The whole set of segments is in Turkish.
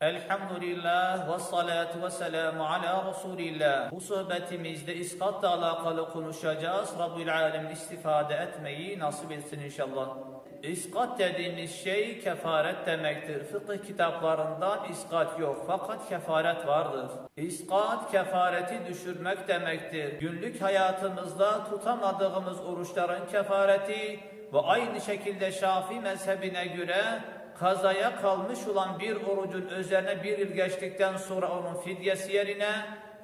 Elhamdülillah ve salatu ve selamu ala Resulillah. Bu sohbetimizde iskatla alakalı konuşacağız. Rabbül Alem istifade etmeyi nasip etsin inşallah. İskat dediğimiz şey kefaret demektir. Fıkıh kitaplarından iskat yok fakat kefaret vardır. İskat kefareti düşürmek demektir. Günlük hayatımızda tutamadığımız oruçların kefareti ve aynı şekilde Şafii mezhebine göre kazaya kalmış olan bir orucun üzerine bir yıl geçtikten sonra onun fidyesi yerine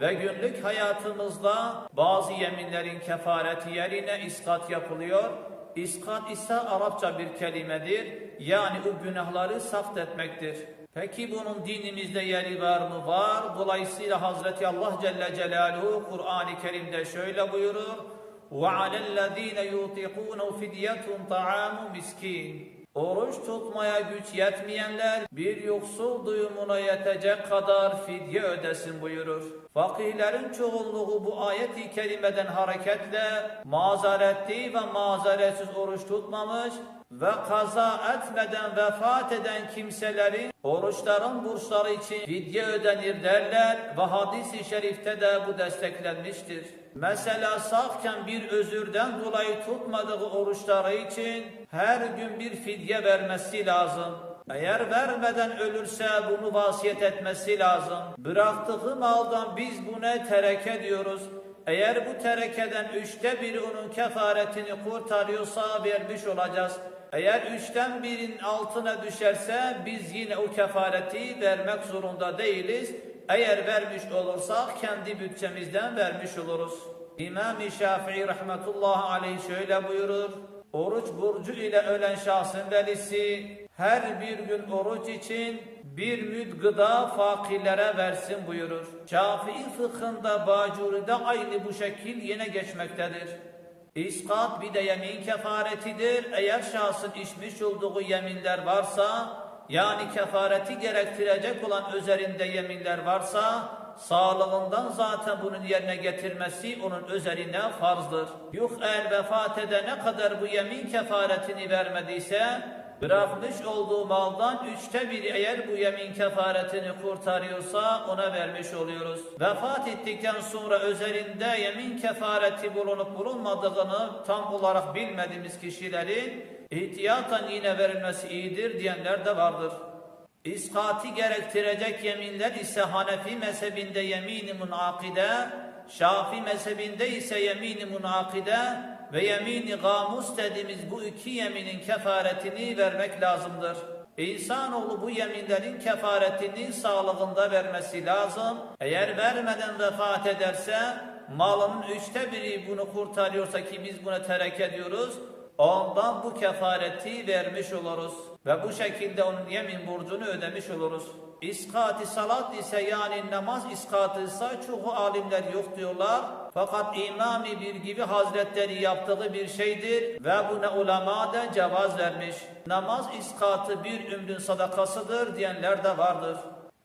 ve günlük hayatımızda bazı yeminlerin kefareti yerine iskat yapılıyor. İskat ise Arapça bir kelimedir. Yani o günahları saft etmektir. Peki bunun dinimizde yeri var mı? Var. Dolayısıyla Hazreti Allah Celle Celaluhu Kur'an-ı Kerim'de şöyle buyurur. وَعَلَى الَّذ۪ينَ يُوْتِقُونَ فِدْيَةٌ طَعَامُ مِسْكِينَ Oruç tutmaya güç yetmeyenler bir yoksul duyumuna yetecek kadar fidye ödesin buyurur. Fakihlerin çoğunluğu bu ayet-i kerimeden hareketle mazaretli ve mazaretsiz oruç tutmamış ve kaza etmeden vefat eden kimselerin oruçların bursları için fidye ödenir derler ve hadis-i şerifte de bu desteklenmiştir. Mesela sağken bir özürden dolayı tutmadığı oruçları için her gün bir fidye vermesi lazım. Eğer vermeden ölürse bunu vasiyet etmesi lazım. Bıraktığı maldan biz buna tereke diyoruz. Eğer bu terekeden üçte biri onun kefaretini kurtarıyorsa vermiş olacağız. Eğer üçten birin altına düşerse biz yine o kefareti vermek zorunda değiliz. Eğer vermiş olursak kendi bütçemizden vermiş oluruz. İmam-ı Şafii rahmetullahi aleyh şöyle buyurur. Oruç burcu ile ölen şahsın velisi her bir gün oruç için bir müd gıda fakirlere versin buyurur. Şafii fıkhında Bacuri'de aynı bu şekil yine geçmektedir. İskat bir de yemin kefaretidir. Eğer şahsın içmiş olduğu yeminler varsa yani kefareti gerektirecek olan üzerinde yeminler varsa sağlığından zaten bunun yerine getirmesi onun üzerine farzdır. Yuh eğer vefat edene kadar bu yemin kefaretini vermediyse bırakmış olduğu maldan üçte biri eğer bu yemin kefaretini kurtarıyorsa ona vermiş oluyoruz. Vefat ettikten sonra üzerinde yemin kefareti bulunup bulunmadığını tam olarak bilmediğimiz kişilerin ihtiyaten yine verilmesi iyidir diyenler de vardır. İskati gerektirecek yeminler ise Hanefi mezhebinde yemin-i munakide, Şafi mezhebinde ise yemin-i munakide ve yemin-i gamus dediğimiz bu iki yeminin kefaretini vermek lazımdır. İnsanoğlu bu yeminlerin kefaretini sağlığında vermesi lazım. Eğer vermeden vefat ederse malının üçte biri bunu kurtarıyorsa ki biz buna terek ediyoruz. Ondan bu kefareti vermiş oluruz. Ve bu şekilde onun yemin borcunu ödemiş oluruz. İskati salat ise yani namaz iskatı ise çoğu alimler yok diyorlar. Fakat İmam-ı Bir gibi hazretleri yaptığı bir şeydir ve buna ulema da cevaz vermiş. Namaz iskatı bir ümrün sadakasıdır diyenler de vardır.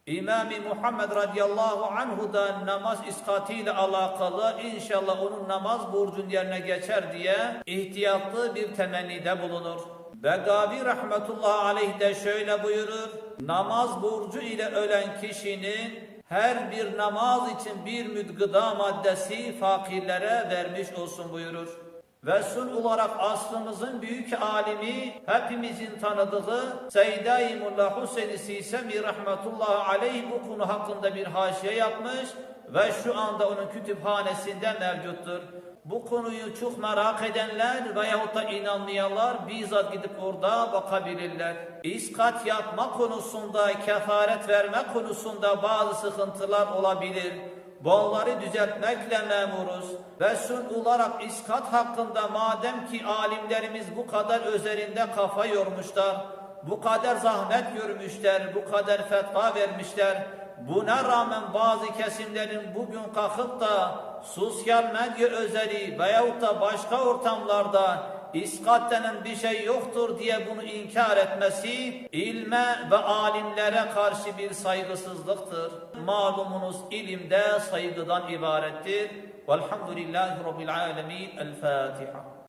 İmam-ı Muhammed radıyallahu anhu da namaz iskatıyla alakalı inşallah onun namaz borcun yerine geçer diye ihtiyatlı bir temennide bulunur. Begavi rahmetullahi aleyh de şöyle buyurur. Namaz borcu ile ölen kişinin her bir namaz için bir müd maddesi fakirlere vermiş olsun buyurur. Ve sun olarak aslımızın büyük alimi, hepimizin tanıdığı Seyyid-i Mullah Hüseyin Sisemi rahmetullahi aleyh bu konu hakkında bir haşiye yapmış ve şu anda onun kütüphanesinde mevcuttur. Bu konuyu çok merak edenler veyahut da inanmayanlar bizzat gidip orada bakabilirler. İskat yapma konusunda, kefaret verme konusunda bazı sıkıntılar olabilir. Bunları düzeltmekle memuruz. Ve sun olarak iskat hakkında madem ki alimlerimiz bu kadar üzerinde kafa yormuşlar, bu kadar zahmet görmüşler, bu kadar fetva vermişler, buna rağmen bazı kesimlerin bugün kalkıp da sosyal medya özeli veyahut da başka ortamlarda iskat denen bir şey yoktur diye bunu inkar etmesi ilme ve alimlere karşı bir saygısızlıktır. Malumunuz ilimde saygıdan ibarettir. Velhamdülillahi Rabbil alemin. El Fatiha.